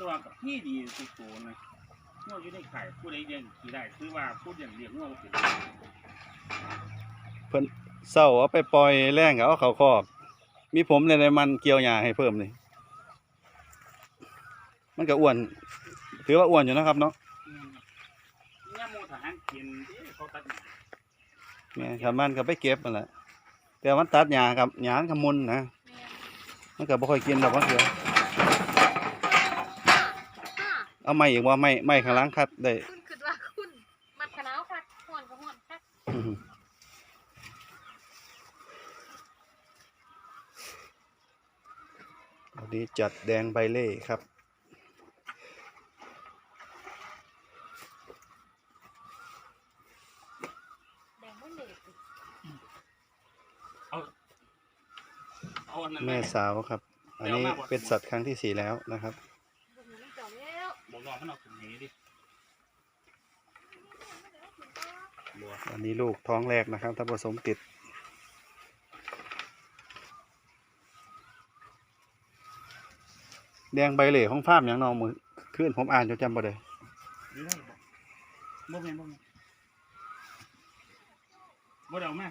ตัวกับพี่ดีสุดโตนะงัวอยู่ในไข่ผู้ใดเลี้ยงขี่ได้คือว่าพูดอย่างเลี้ยงงัวบ่เป็นเพิ่นเศร้าเอาไปปล่อยแรงก็เอาเขาคอก มีผมในในมันเกี่ยวหญ้าให้เพิ่มนี่มันก็อ้วน ถือว่าอ้วนอยู่นะครับเนาะอืมเนี่ยหมูทหารกินเด้เขาตัดหญ้าแม่นครับมันก็ไปเก็บนั่นแหละแต่มันตัดหญ้าครับหญ้ามันก็มุนนะแม่มันก็บ่ค่อยกินดอกมันเถือ ค่ะ เอาไม้อีกว่าไม้ไม้ข้างหล่างคัดได้คุณคิดว่าคุณมัดขนาวค่ะห่อนก็ห่อนค่ะอื้อหือวันนี้จัดแดงใบเล่ครับ แดงไม่เหลวเอาอันนั้นแม่ไหสาวครับ อันนี้เป็นสัตว์ครั้งที่สี่แล้วนะครับ นี้ดิบัวอันนี้ลูกท้องแรกนะครับ ถ้าผสมติด แดงใบเหล่ของฟาร์มอย่างน้องมือขึ้นผมอ่านจนจำบ่ได้นี่ได้บ่บ่แม่นบ่แม่นบ่ได้เอามา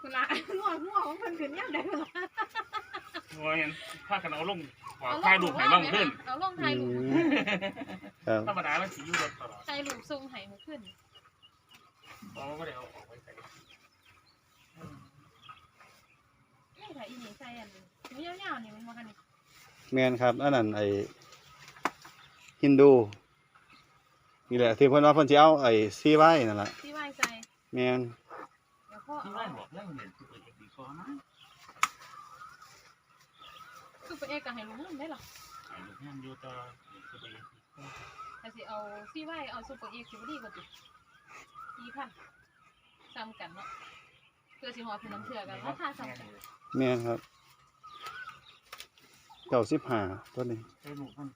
คุณละหัวหัวของคนขึ้นยังได้คุณละ โอ้ยถ้ากันเอาลงขอถ่ายรูปให้บ้างขึ้นเอาลงถ่ายรูปอืมครับธรรมดามันสิอยู่รถตลอดถ่ายรูปทรงให้มาขึ้นเพราะว่าบ่ได้เอาออกไว้ใส่นี่ถ่ายอีนี่ใส่อันนี้มียาวๆนี่มันมากันนี่แมนครับอันนั้นไอฮินดูนี่แหละที่เพิ่นว่าเพิ่นสิเอาไอ้ซีไว้นั่นแหละที่ไหวใส่แมนเดี๋ยวพ่อที่เอาบ้านบอกเรื่องเห็นคือเปิดดีกว่านะ คือไปเอกกับให้ลุงนั่นได้หรอไอ้ลูกงานอยู่ต่อคือไปแต่สิเอาซี่ไหวเอาซุปเปอร์เอกสิบดีกว่าติกี่พันซ้ำกันเนาะเพื่อสิหอคือน้ำเถื่อกันราคาซ้ำกันแมนครับเก้าสิบห้าตัวนี้ใช่ลูกมัน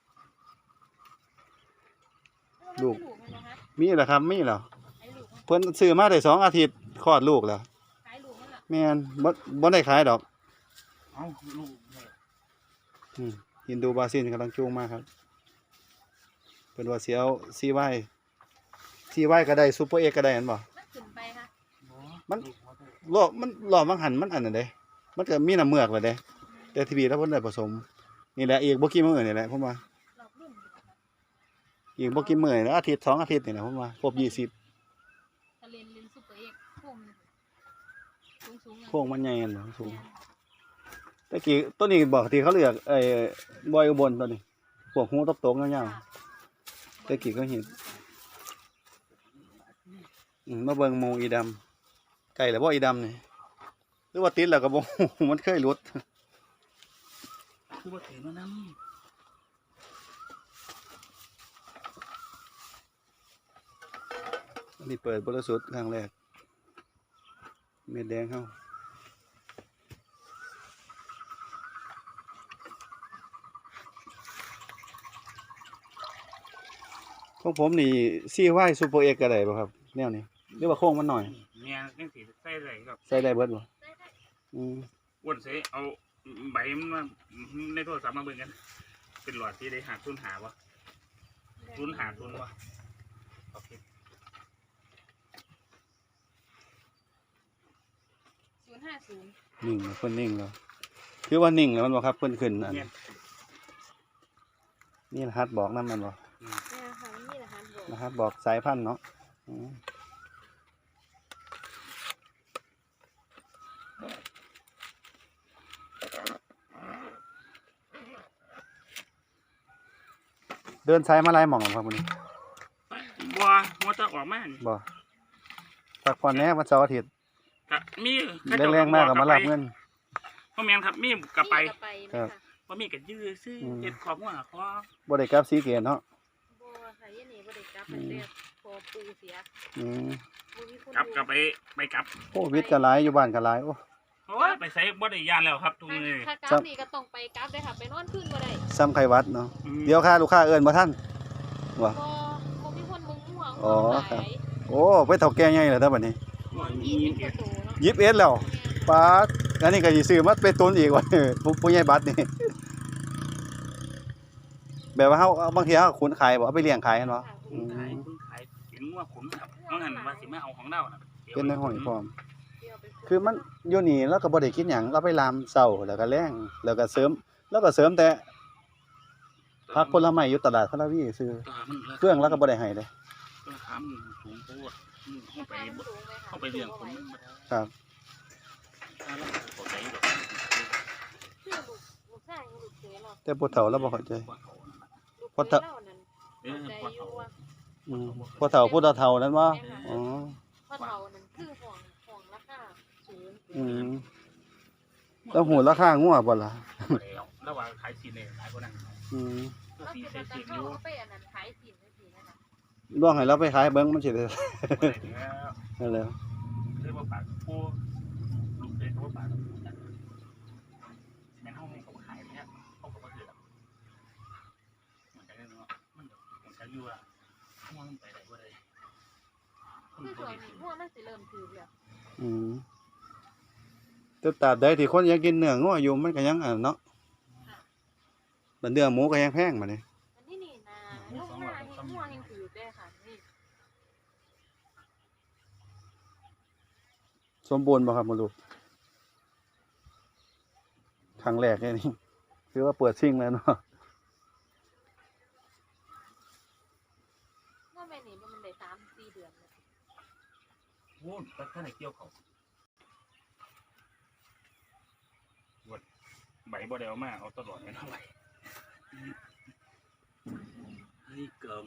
ลูกลูก มันนะคะ มีเหรอครับมีเหรอไอ้ลูกมันเพิ่นซื้อมาได้สองอาทิตย์คลอดลูกแล้วขายลูกมันอะแมนบ่บ่ได้ขายดอก เอาลูกเนี่ย อืมฮินดูบราซิลกำลังจูงมาครับเป็นว่าเสียวซีไว้ซีไว้ก็ได้ซูเปอร์เอกก็ได้อันบ่มันขึ้นไปค่ะมันรอบมันรอบมังหันมันอันนั้นเด้มันก็มีน้ำเมือกเลยเด้แต่ทีวีแล้วเพิ่นได้ผสม นี่แหละอีกบ่กี่มื้อนี่แหละผมว่ารอบรุ่นอยู่นะคะอีกบ่กี่มื้อนี่อาทิตย์สองอาทิตย์นี่แหละผมว่าครบ20ทะเลนเลนซุปเปอร์เอกโค้งสูงสูงโค้งมันใหญ่อันบ่สูง ตะกี้ตัวนี้บอกที่เขาเรียกไอ้บอยอุบลตัวนี้พวกหูตบตกๆยาวๆตะกี้ก็เห็นอืมมาเบิ่งหมูอีดำไก่แล้วบ่อีดำนี่หรือว่าติดแล้วก็บ่ฮู้มันเคยหลุดคือว่าถือมาน้อันนี้เปิดบริสุทธิ์ครั้งแรก เม็ดแดงเข้า ของผมนี่ซี่ไหวซูเปอร์เอ็กก็ได้ป่ะครับแนวนี้หรือว่าโค้งมันหน่อยำเนี่ยจังสิใส่อะไรครับใส่ได้เบิดบ่ได้ได้อืมอ้วนเสเอาใบมันมาในโทรศัพท์มาเบิ่งกัน เป็นหลอดที่ได้หาทุนหาวะทุนหาทุนวะโอเคศูนย์ห้าศูนย์นิ่งแล้วเพิ่นนิ่งแล้วคือว่านิ่งแล้วมันบ่ครับเพิ่นขึ้นอันเนี่ยนี่รหัสบอกนํมันบ่เนี่ยค่ะนี่ แหละฮันบอกรหัสบอกสายพันธุ์เนาะอืมเดินสายมาหลายหม่องแล้วครับมื้อนี้บัวบัวจะออกมานี่บ่พักผ่อนแหน่วันเสาร์อาทิตย์กะมีแรงๆมากก็มารับเงินพ่อแม่นครับมีกลับไปกลับไป ครันะบคะว่ามีกับยื้อซื้ออมเจ็ดขอบหัวขอบ่ได้กลับสีเกตเนาะบัวค่ะยี่ นี่บ่ได้กลับไปเรียกพอปูเสียอืมบ่มีคนกลับดูกลับไปไปกลับโอ้วิทย์ก็หลายอยู่บ้านก็หลายโอ้โอ้ยไปใส่บ่ได้ยานแล้วครับทุกถ้ามื้อนี้ถ้ากลับนี่ก็ต้องไปกลับเลยค่ะไปนอนขึ้นบ่ได้ซ้ำไขวัดเนาะอืมเดี๋ยวค่าลูกค้าเอิ้นบ่ทันว่ะบ่บ่มีคนมึงห่วงอ๋อห่วงครับหลายโอ้ไปเฒ่าแก่ใหญ่แล้วเด้อบัดนี้ห่วงยี่สิบกว่าตัวเนาะยิบเอ็ดแล้วปปาดอันนี้ก็สิซื้อมาเป็นตุนอีกว่าผู้ผู้ใหญ่บัตรนี่แบบว่าเฮาบางทีเฮาขุนขายบ่เอาไปเลี้ยงขายกันบ่ค่ะอืมขายคุณขายเป็นงัวขุนครับเพราะงั้นว่าสิมาเอาของเราน่ะเป็นในห้อยพร้อมเดี๋ยวไปซื้คือมันอยู่นี่เราก็บ่ได้คิดหยังเราไปลามเช้าแล้วก็แลงแล้วก็เสริม แล้วก็เสริมแต่ผักผลไม้อยู่ตลาดพระวีซื้อตัวมันเครื่องแล้วก็บ่ได้ให้เด้ราคามันสูงโพดอืมเข้าไปราคามันสูงไหมคะเข้าไปเลี้ยงคนมันบ่ได้ครับ ถ้าเราเข้าใจดอกคือลูกลูกชายลูกเขยเราแต่ผู้เฒ่าเราบ่เข้าใจว่าเขานั่นล่ะลูกพอเขถ้ายเรานั่นเออใจว่าอยู่เขาว่า อืมผู้เฒ่าผู้เฒ่านั้นบ่อ๋อพ่อเฒ่านั่นคือห่วงห่วงราคาสูงอืมแล้วหูราคางัวบ่ล่ะแล้วระหว่างขายซีเน่ขายคนนั้นอืมตัวเราซีคิดใส่ว่าซีจะนอยู่เข้าเอาไปอันนั้นขายสินจังซี่นะคะลองให้เราไปขายเบิ่งมันสิได้บ่ได้แล้วนั่นแหละเรียกว่าปากผู้ลูกเป็นเขาว่าปากแม่นเฮาให้เขาขายเนี่ยเขาก็บ่ถือหรอกมันจะได้เนาะมันมันจะอยู่ ว่ามันไปได้บ่ได้คนคือบ่ช่วงได้นี้หัวมันสิเริ่มถือแล้วอืมแต่ตราบใดที่คนยังกินเนื้องัวอยู่มันก็ยังอันเนาะบัดเนื้อหมูก็ยังแพงบัดนี้อันนี้นี่นะลูกหน้าให้หัวยังถือได้ค่ะนี่สมบูรณ์บ่ครับหมอลูกครั้งแรกเนี่ยนี่ คือว่าเปิดซิ่งแล้วเนาะ ว่าแม่นี่มันได้3 4เดือนแล้วโอ้แต่ถ้าไหนเกี่ยวเขาวดใบบ่ได้เอามาเอาตลอดไม่เท่าไหร่เฮ้ยเกิม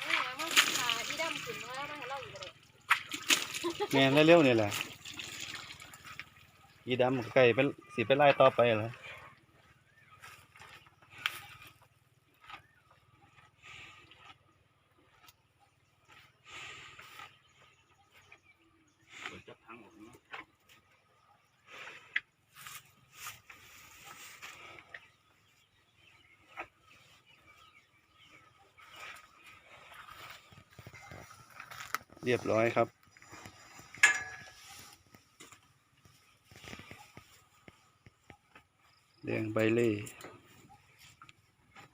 เอ้ยเอามาขายอีดำขึ้นมาแล้วมาให้เราอีกเลยแม่นเร็วๆนี่แหละอีดำใกล้เป็นสิไปไล่ต่อไปแล้วเปิดจับทางออกเนาะ เรียบร้อยครับ แดงใบเล่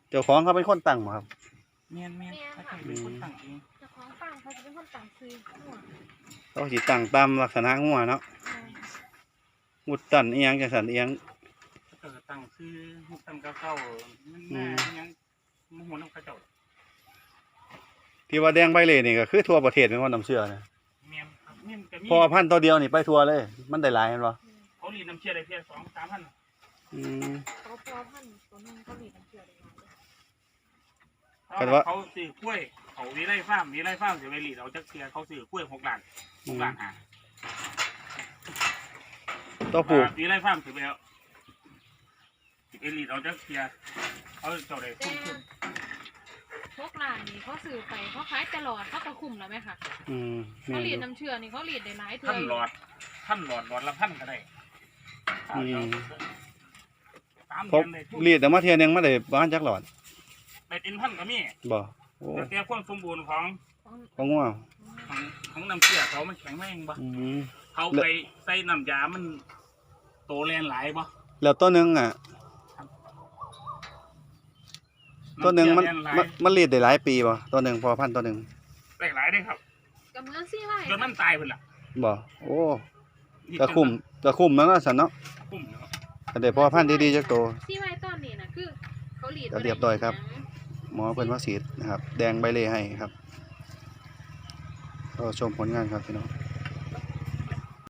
เจ้าของเขาเป็นคนตั้งบ่ครับเมียนเมียนถ้าใครเป็นคนตั้งเองเจ้าของฟังเขาจะเป็นคนต่างซื้อหัวเขาสิตั้งตามลักษณะงัวเนาะมุดตันเอียงจังสันเอียงถ้าเกิดตั้งชื่อตั้งเก้าเก้ามันน่ายังมันหัวน้ำข้าเจ้า ที่ว่าแดงใบเล่นี่ก็คือทั่วประเทศเป็นคนนำเชื่อนะเมียนครับเมียนก็มีพอพันธุ์ตัวเดียวนี่ไปทั่วเลย มันได้หลายแม่นบ่เขารีดน้ำเชื่อได้เพียงสองสามพันอืมเขาพอพันตัวนึงเขาหลีน้ำเชื่อได้มาเลยแต่ว่า เขาซื้อกล้วยเขาวิไลฟาร์มวิไลฟาร์มเสียไปรีดเอาจักเทียเขาซื้อกล้วยหกล้านหกล้านหาตัวปลูกวิไลฟาร์มถือไปแล้วสิไปรีดเอาจักเทียเขาเจ้าได้แต่คุ้มขึ้นพว กร้านนี่เขาซื้อไปเขาขายตลอดเขาก็คุ้มแล้วไหมคะอืมแม่เขานหลีอยู่น้ำเชื่อนี่เขาหลีได้หลายเทื่ท่านหลอดท่านหลอดหลอดละพันก็ได้อืมสามเพราะเดือนเลยรีดแต่มาเทียหนึงมาได้ประมาณจักหลอดได้เป็นพันก็มีบ่โอ้แต่แต่ความสมบูรณ์ของของของงัวของของน้ำเชื่อเขามันแข็งแรงบ่อืมเขาไปใส่น้ำยามันโตแรงหลายบ่แล้วตัวหนึงอะ ตัวหนึงมันำเชื่อแรงหลายมันมันรีดได้หลายปีบ่ตัวหนึงพอพันธุ์ตัวหนึงแรงหลายได้ครับกำลังซี่ไว้จนมันตายเพิ่นล่ะบ่โอ้ก็คุ้มก็คุ้มแล้วเนาะสันเนาะคุ้มเนาะก็ได้พอพันธุ์ดีๆจักตัว ซี่ไว้ตอนนี้นะคือเขาหลีดก็เรียบร้อยครับ หมอเพิ่นว่าสีดนะครับ แดงใบเล่ให้ครับก็ชมผลงานครับพี่น้อง